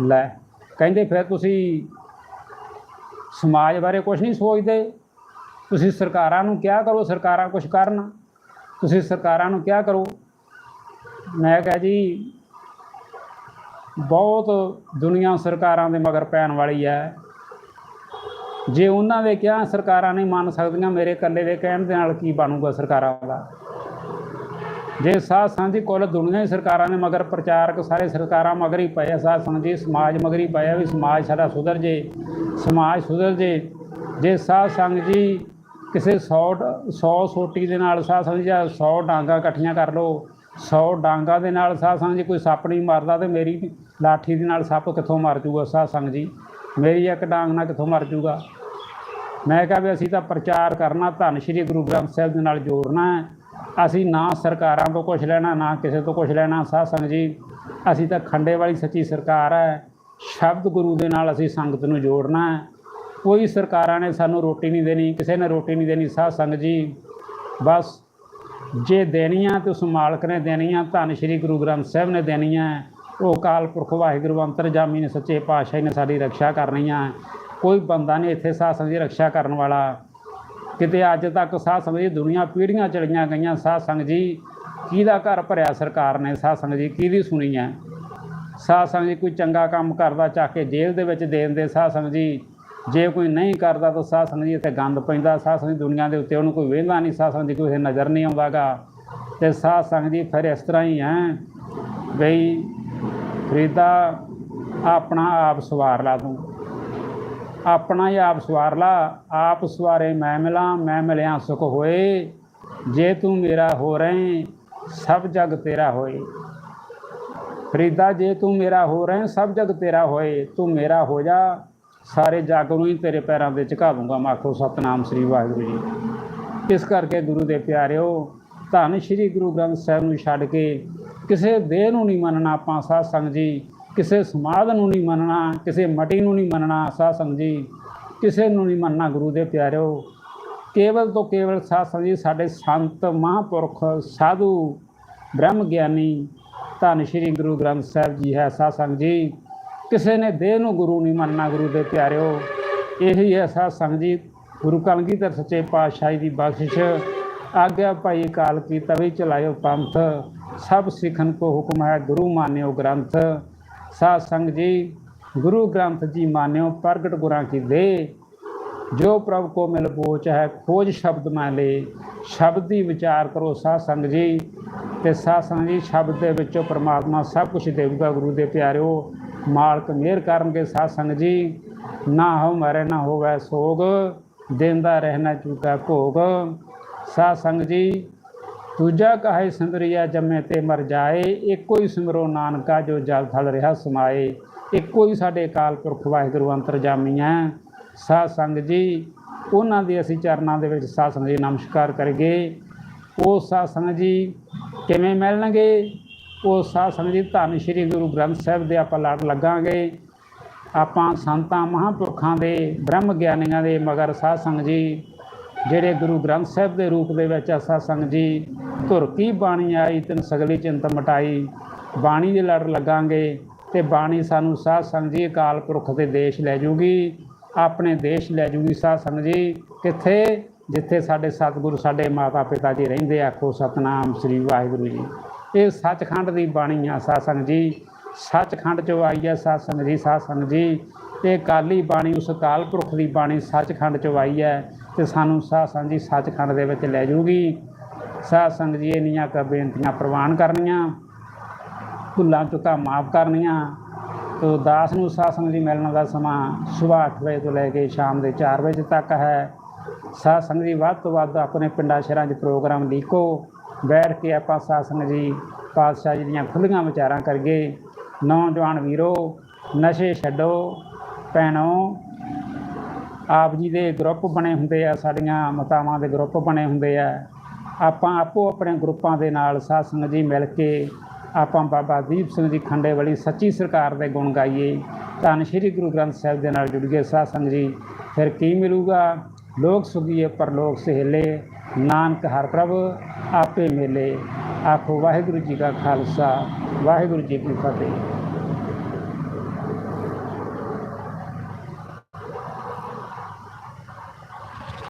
S1: ਲੈ ਕਹਿੰਦੇ ਫਿਰ ਤੁਸੀਂ ਸਮਾਜ ਬਾਰੇ ਕੁਝ ਨਹੀਂ ਸੋਚਦੇ। ਤੁਸੀਂ ਸਰਕਾਰਾਂ ਨੂੰ ਕਿਹਾ ਕਰੋ, ਸਰਕਾਰਾਂ ਕੁਝ ਕਰਨ। ਤੁਸੀਂ ਸਰਕਾਰਾਂ ਨੂੰ ਕਿਹਾ ਕਰੋ। ਮੈਂ ਕਿਹਾ ਜੀ, ਬਹੁਤ ਦੁਨੀਆ ਸਰਕਾਰਾਂ ਦੇ ਮਗਰ ਪੈਣ ਵਾਲੀ ਹੈ। ਜੇ ਉਹਨਾਂ ਦੇ ਕਿਹਾ ਸਰਕਾਰਾਂ ਨਹੀਂ ਮੰਨ ਸਕਦੀਆਂ, ਮੇਰੇ ਇਕੱਲੇ ਦੇ ਕਹਿਣ ਦੇ ਨਾਲ ਕੀ ਬਣੂਗਾ ਸਰਕਾਰਾਂ ਦਾ? ਜੇ ਸਾਧ ਸੰਗਤ ਜੀ ਕੁੱਲ ਦੁਨੀਆ ਹੀ ਸਰਕਾਰਾਂ ਨੇ ਮਗਰ ਪ੍ਰਚਾਰਕ ਸਾਰੇ ਸਰਕਾਰਾਂ ਮਗਰ ਹੀ ਪਏ ਆ, ਸਾਧ ਸੰਗਤ ਜੀ ਸਮਾਜ ਮਗਰ ਹੀ ਪਏ ਵੀ ਸਮਾਜ ਸਾਡਾ ਸੁਧਰ ਜੇ, ਸਮਾਜ ਸੁਧਰ ਜੇ। ਜੇ ਸਾਧ ਸੰਗਤ ਜੀ ਕਿਸੇ 100 100 ਸੋਟੀ ਦੇ ਨਾਲ ਸਾਧ ਸੰਗਤ ਜੀ 100 ਡਾਂਗਾ ਇਕੱਠੀਆਂ ਕਰ ਲਓ 100 ਡਾਂਗਾ ਦੇ ਨਾਲ ਸਾਧ ਸੰਗਤ ਜੀ ਕੋਈ ਸੱਪ ਨਹੀਂ ਮਾਰਦਾ ਤੇ ਮੇਰੀ ਲਾਠੀ ਦੇ ਨਾਲ ਸੱਪ ਕਿੱਥੋਂ ਮਰ ਜੂਗਾ ਸਾਧ ਸੰਗਤ ਜੀ? ਮੇਰੀ ਇੱਕ ਡਾਂਗ ਨਾਲ ਕਿੱਥੋਂ ਮਰ ਜੂਗਾ? ਮੈਂ ਕਿਹਾ ਵੀ ਅਸੀਂ ਤਾਂ ਪ੍ਰਚਾਰ ਕਰਨਾ, ਧੰਨ ਸ਼੍ਰੀ ਗੁਰੂ ਗ੍ਰੰਥ ਸਾਹਿਬ ਦੇ ਨਾਲ ਜੋੜਨਾ ਹੈ। ਅਸੀਂ ਨਾ ਸਰਕਾਰਾਂ ਤੋਂ ਕੁਝ ਲੈਣਾ, ਨਾ ਕਿਸੇ ਤੋਂ ਕੁਝ ਲੈਣਾ। ਸਾਧ ਸੰਗਤ ਜੀ, ਅਸੀਂ ਤਾਂ ਖੰਡੇ ਵਾਲੀ ਸੱਚੀ ਸਰਕਾਰ ਹੈ। ਸ਼ਬਦ ਗੁਰੂ ਦੇ ਨਾਲ ਅਸੀਂ ਸੰਗਤ ਨੂੰ ਜੋੜਨਾ ਹੈ। ਕੋਈ ਸਰਕਾਰਾਂ ਨੇ ਸਾਨੂੰ ਰੋਟੀ ਨਹੀਂ ਦੇਣੀ, ਕਿਸੇ ਨੇ ਰੋਟੀ ਨਹੀਂ ਦੇਣੀ। ਸਾਧ ਸੰਗਤ ਜੀ, ਬਸ ਜੇ ਦੇਣੀਆਂ ਤੇ ਉਸ ਮਾਲਕ ਨੇ ਦੇਣੀਆਂ, ਧੰਨ ਸ਼੍ਰੀ ਗੁਰੂ ਗ੍ਰੰਥ ਸਾਹਿਬ ਨੇ ਦੇਣੀਆਂ ਉਹ ਅਕਾਲ ਪੁਰਖ, ਵਾਹਿਗੁਰੂ ਅੰਤਰਜਾਮੀ ਨੇ, ਸੱਚੇ ਪਾਤਸ਼ਾਹ ਨੇ ਸਾਡੀ ਰੱਖਿਆ ਕਰਨੀਆਂ ਕੋਈ ਬੰਦਾ ਨਹੀਂ ਇੱਥੇ ਸਾਧ ਸੰਗਤ ਦੀ ਰੱਖਿਆ ਕਰਨ ਵਾਲਾ। ਕਿਤੇ ਅੱਜ ਤੱਕ ਸਾਧ ਸੰਗਤ ਜੀ ਦੁਨੀਆ ਪੀੜੀਆਂ ਚਲੀਆਂ ਗਈਆਂ। ਸਾਧ ਸੰਗਤ ਜੀ, ਕਿਹਦਾ ਘਰ ਭਰਿਆ ਸਰਕਾਰ ਨੇ? ਸਾਧ ਸੰਗਤ ਜੀ, ਕਿਹਦੀ ਸੁਣੀ ਹੈ? ਸਾਧ ਸੰਗਤ ਜੀ ਕੋਈ ਚੰਗਾ ਕੰਮ ਕਰਦਾ ਚੱਕ ਕੇ ਜੇਲ੍ਹ ਦੇ ਵਿੱਚ ਦੇ ਦਿੰਦੇ। ਸਾਧ ਸੰਗਤ ਜੀ, ਜੇ ਕੋਈ ਨਹੀਂ ਕਰਦਾ ਤਾਂ ਸਾਧ ਸੰਗਤ ਜੀ ਇੱਥੇ ਗੰਦ ਪੈਂਦਾ। ਸਾਧ ਸੰਗਤ ਜੀ ਦੁਨੀਆ ਦੇ ਉੱਤੇ ਉਹਨੂੰ ਕੋਈ ਵੇਂਦਾ ਨਹੀਂ। ਸਾਧ ਸੰਗਤ ਜੀ ਕੋਈ ਨਜ਼ਰ ਨਹੀਂ ਆਉਂਦਾਗਾ। ਤੇ ਸਾਧ ਸੰਗਤ ਜੀ ਫਿਰ ਇਸ ਤਰ੍ਹਾਂ ਹੀ ਹੈ ਬਈ, ਫਰੀਦਾ ਆਪਣਾ ਆਪ ਸਵਾਰ ਲਾ ਤੂੰ ਆਪਣਾ ਹੀ ਆਪ ਸਵਾਰ ਲਾ, ਆਪ ਸਵਾਰੇ ਮੈਂ ਮਿਲਾਂ, ਮੈਂ ਮਿਲਿਆ ਸੁਖ ਹੋਏ। ਜੇ ਤੂੰ ਮੇਰਾ ਹੋ ਰਹੇ, ਸਭ ਜਗ ਤੇਰਾ ਹੋਏ। ਫਰੀਦਾ, ਜੇ ਤੂੰ ਮੇਰਾ ਹੋ ਰਹੇ, ਸਭ ਜਗ ਤੇਰਾ ਹੋਏ। ਤੂੰ ਮੇਰਾ ਹੋ ਜਾ, ਸਾਰੇ ਜਗ ਨੂੰ ਹੀ ਤੇਰੇ ਪੈਰਾਂ ਦੇ ਝੁਕਾ ਦੂੰਗਾ ਮਾਖੋ ਸਤਨਾਮ ਸ੍ਰੀ ਵਾਹਿਗੁਰੂ ਜੀ। ਇਸ ਕਰਕੇ ਗੁਰੂ ਦੇ ਪਿਆਰਿਓ, ਧੰਨ ਸ਼੍ਰੀ ਗੁਰੂ ਗ੍ਰੰਥ ਸਾਹਿਬ ਨੂੰ ਛੱਡ ਕੇ ਕਿਸੇ ਦੇਹ ਨੂੰ ਨਹੀਂ ਮੰਨਣਾ ਆਪਾਂ ਸਾਧ ਸੰਗਤ ਜੀ। ਕਿਸੇ ਸਮਾਧ ਨੂੰ ਨਹੀਂ ਮੰਨਣਾ, ਕਿਸੇ ਮਟੀ ਨੂੰ ਨਹੀਂ ਮੰਨਣਾ, ਸਾਧ ਸੰਗਤ ਜੀ, ਕਿਸੇ ਨੂੰ ਨਹੀਂ ਮੰਨਣਾ ਗੁਰੂ ਦੇ ਪਿਆਰਿਓ। ਕੇਵਲ ਤੋਂ ਕੇਵਲ ਸਾਧ ਸੰਗਤ ਜੀ, ਸਾਡੇ ਸੰਤ ਮਹਾਂਪੁਰਖ, ਸਾਧੂ, ਬ੍ਰਹਮ ਗਿਆਨੀ, ਧੰਨ ਸ਼੍ਰੀ ਗੁਰੂ ਗ੍ਰੰਥ ਸਾਹਿਬ ਜੀ ਹੈ ਸਾਧ ਸੰਗਤ ਜੀ। ਕਿਸੇ ਨੇ ਦੇਹ ਨੂੰ ਗੁਰੂ ਨਹੀਂ ਮੰਨਣਾ ਗੁਰੂ ਦੇ ਪਿਆਰਿਓ। ਇਹੀ ਹੈ ਸਾਧ ਸੰਗਤ ਜੀ, ਗੁਰੂ ਕਲਗੀਧਰ ਸੱਚੇ ਪਾਤਸ਼ਾਹੀ ਦੀ ਬਖਸ਼ਿਸ਼। ਆਗਿਆ ਭਾਈ ਕਾਲ ਕੀ ਤਵੇ ਚਲਾਇਓ ਪੰਥ। ਸਭ ਸਿੱਖਨ ਕੋ ਹੁਕਮ ਹੈ ਗੁਰੂ ਮਾਨਿਓ ਗ੍ਰੰਥ। ਸਾਧ ਸੰਗਤ ਜੀ, ਗੁਰੂ ਗ੍ਰੰਥ ਜੀ ਮਾਨਿਓ, ਪ੍ਰਗਟ ਗੁਰਾਂ ਕੀ ਦੇ। ਜੋ ਪ੍ਰਭ ਕੋ ਮਿਲ ਪੋਚ ਹੈ, ਖੋਜ ਸ਼ਬਦ ਮੈਂ ਲੇ। ਸ਼ਬਦ ਦੀ ਵਿਚਾਰ ਕਰੋ ਸਾਧ ਸੰਗਤ ਜੀ। ਤੇ ਸਾਧ ਸੰਗਤ ਜੀ, ਸ਼ਬਦ ਦੇ ਵਿੱਚੋਂ ਪ੍ਰਮਾਤਮਾ ਸਭ ਕੁਝ ਦੇਊਗਾ ਗੁਰੂ ਦੇ ਪਿਆਰਿਓ। ਮਾਲਕ ਮਿਹਰ ਕਰਨਗੇ ਸਾਧ ਸੰਗਤ ਜੀ। ਨਾ ਹੋ ਮਰੇ, ਨਾ ਹੋਵੇ ਸੋਗ। ਦੇਂਦਾ ਰਹਿਣਾ ਚੁਕਾ ਭੋਗ। ਸਾਧ ਸੰਗਤ ਜੀ ਦੂਜਾ ਕਹੇ ਸੁੰਦਰੀਆ ਜੰਮੇ ਤੇ ਮਰ ਜਾਏ, ਇੱਕੋ ਹੀ ਸਿਮਰੋ ਨਾਨਕਾ ਜੋ ਜਲ ਥਲ ਰਿਹਾ ਸਮਾਏ। ਇੱਕੋ ਹੀ ਸਾਡੇ ਅਕਾਲ ਪੁਰਖ ਵਾਹਿਗੁਰੂ ਅੰਤਰਜਾਮੀ ਹੈ ਸਾਧ ਸੰਗਤ ਜੀ, ਉਹਨਾਂ ਦੇ ਅਸੀਂ ਚਰਨਾਂ ਦੇ ਵਿੱਚ ਸਾਧ ਸੰਗਤ ਜੀ ਨਮਸਕਾਰ ਕਰਗੇ ਉਹ ਸਾਧ ਸੰਗਤ ਜੀ ਕਿਵੇਂ ਮਿਲਣਗੇ? ਉਹ ਸਾਧ ਸੰਗਤ ਜੀ ਧੰਨ ਸ਼੍ਰੀ ਗੁਰੂ ਗ੍ਰੰਥ ਸਾਹਿਬ ਦੇ ਆਪਾਂ ਲੜ ਲੱਗਾਂਗੇ। ਆਪਾਂ ਸੰਤਾਂ ਮਹਾਂਪੁਰਖਾਂ ਦੇ, ਬ੍ਰਹਮ ਗਿਆਨੀਆਂ ਦੇ ਮਗਰ ਸਾਧ ਸੰਗਤ ਜੀ, ਜਿਹੜੇ ਗੁਰੂ ਗ੍ਰੰਥ ਸਾਹਿਬ ਦੇ ਰੂਪ ਦੇ ਵਿੱਚ ਆ ਸਾਧ ਸੰਗਤ ਜੀ ਧੁਰ ਕੀ ਬਾਣੀ ਆਈ, ਤਨ ਸਗਲੀ ਚਿੰਤ ਮਟਾਈ। ਬਾਣੀ ਦੇ ਲੜ ਲੱਗਾਂਗੇ ਤੇ ਬਾਣੀ ਸਾਨੂੰ ਸਾਧ ਸੰਗਤ ਜੀ, ਅਕਾਲ ਪੁਰਖ ਦੇ ਦੇਸ਼ ਲੈ ਜੂਗੀ। ਆਪਣੇ ਦੇਸ਼ ਲੈ ਜੂਗੀ ਸਾਧ ਸੰਗਤ ਜੀ। ਕਿੱਥੇ? ਜਿੱਥੇ ਸਾਡੇ ਸਤਿਗੁਰੂ, ਸਾਡੇ ਮਾਤਾ ਪਿਤਾ ਜੀ ਰਹਿੰਦੇ ਆਖੋ, ਸਤਨਾਮ ਸ੍ਰੀ ਵਾਹਿਗੁਰੂ ਜੀ। ਇਹ ਸੱਚਖੰਡ ਦੀ ਬਾਣੀ ਆ ਸਾਧ ਸੰਗਤ ਜੀ। ਸੱਚਖੰਡ ਚੋਂ ਆਈ ਹੈ ਸਾਧ ਸੰਗਤ ਜੀ, ਸਾਧ ਸੰਗਤ ਜੀ। ਇਹ ਕਾਲੀ ਬਾਣੀ, ਉਸ ਕਾਲ ਪੁਰਖ ਦੀ ਬਾਣੀ ਸੱਚਖੰਡ ਚੋਂ ਆਈ ਹੈ ਤੇ ਸਾਨੂੰ ਸਾਧ ਸੰਗਤ ਜੀ ਸੱਚਖੰਡ ਦੇ ਵਿੱਚ ਲੈ ਜੂਗੀ। ਸਾਧ ਸੰਗਤ ਜੀ ਇਹਨੀਆਂ ਕ ਬੇਨਤੀਆਂ ਪ੍ਰਵਾਨ ਕਰਨੀਆਂ, ਭੁੱਲਾਂ ਚੁੱਕਾ ਮਾਫ ਕਰਨੀਆਂ, ਤੋ ਦਾਸ ਨੂੰ ਸਾਧ ਸੰਗਤ ਜੀ ਮਿਲਣ ਦਾ ਸਮਾਂ ਸਵੇਰ 8 ਵਜੇ ਤੋਂ ਲੈ ਕੇ ਸ਼ਾਮ ਦੇ 4 ਵਜੇ ਤੱਕ ਹੈ। ਸਾਧ ਸੰਗਤ ਜੀ ਵੱਧ ਤੋਂ ਵੱਧ ਆਪਣੇ ਪਿੰਡਾਂ ਸ਼ਹਿਰਾਂ 'ਚ ਪ੍ਰੋਗਰਾਮ ਲਿਖੋ ਬੈਠ ਕੇ ਆਪਾਂ ਸਾਧ ਸੰਗਤ ਜੀ ਪਾਤਸ਼ਾਹ ਜੀ ਦੀਆਂ ਖੁੱਲ੍ਹੀਆਂ ਵਿਚਾਰਾਂ ਕਰੀਏ। ਨੌਜਵਾਨ ਵੀਰੋ, ਨਸ਼ੇ ਛੱਡੋ, ਭੈਣੋ, ਆਪ ਜੀ ਦੇ ਗਰੁੱਪ ਬਣੇ ਹੁੰਦੇ ਆ, ਸਾਡੀਆਂ ਮਾਤਾਵਾਂ ਦੇ ਗਰੁੱਪ ਬਣੇ ਹੁੰਦੇ ਆ। ਆਪਾਂ ਆਪੋ ਆਪਣੇ ਗਰੁੱਪਾਂ ਦੇ ਨਾਲ ਸਾਧ ਸੰਗਤ ਜੀ ਮਿਲ ਕੇ ਆਪਾਂ ਬਾਬਾ ਦੀਪ ਸਿੰਘ ਜੀ ਖੰਡੇ ਵਾਲੀ ਸੱਚੀ ਸਰਕਾਰ ਦੇ ਗੁਣ ਗਾਈਏ। ਧੰਨ ਸ਼੍ਰੀ ਗੁਰੂ ਗ੍ਰੰਥ ਸਾਹਿਬ ਦੇ ਨਾਲ ਜੁੜ ਗਏ ਸਾਧ ਸੰਗਤ ਜੀ। ਫਿਰ ਕੀ ਮਿਲੂਗਾ? ਲੋਕ ਸੁਖੀਏ ਪਰਲੋਕ ਸਹੇਲੇ। ਨਾਨਕ ਹਰ ਪ੍ਰਭ ਆਪੇ ਮੇਲੇ। ਆਖੋ ਵਾਹਿਗੁਰੂ ਜੀ ਕਾ ਖਾਲਸਾ, ਵਾਹਿਗੁਰੂ ਜੀ ਕੀ ਫਤਿਹ।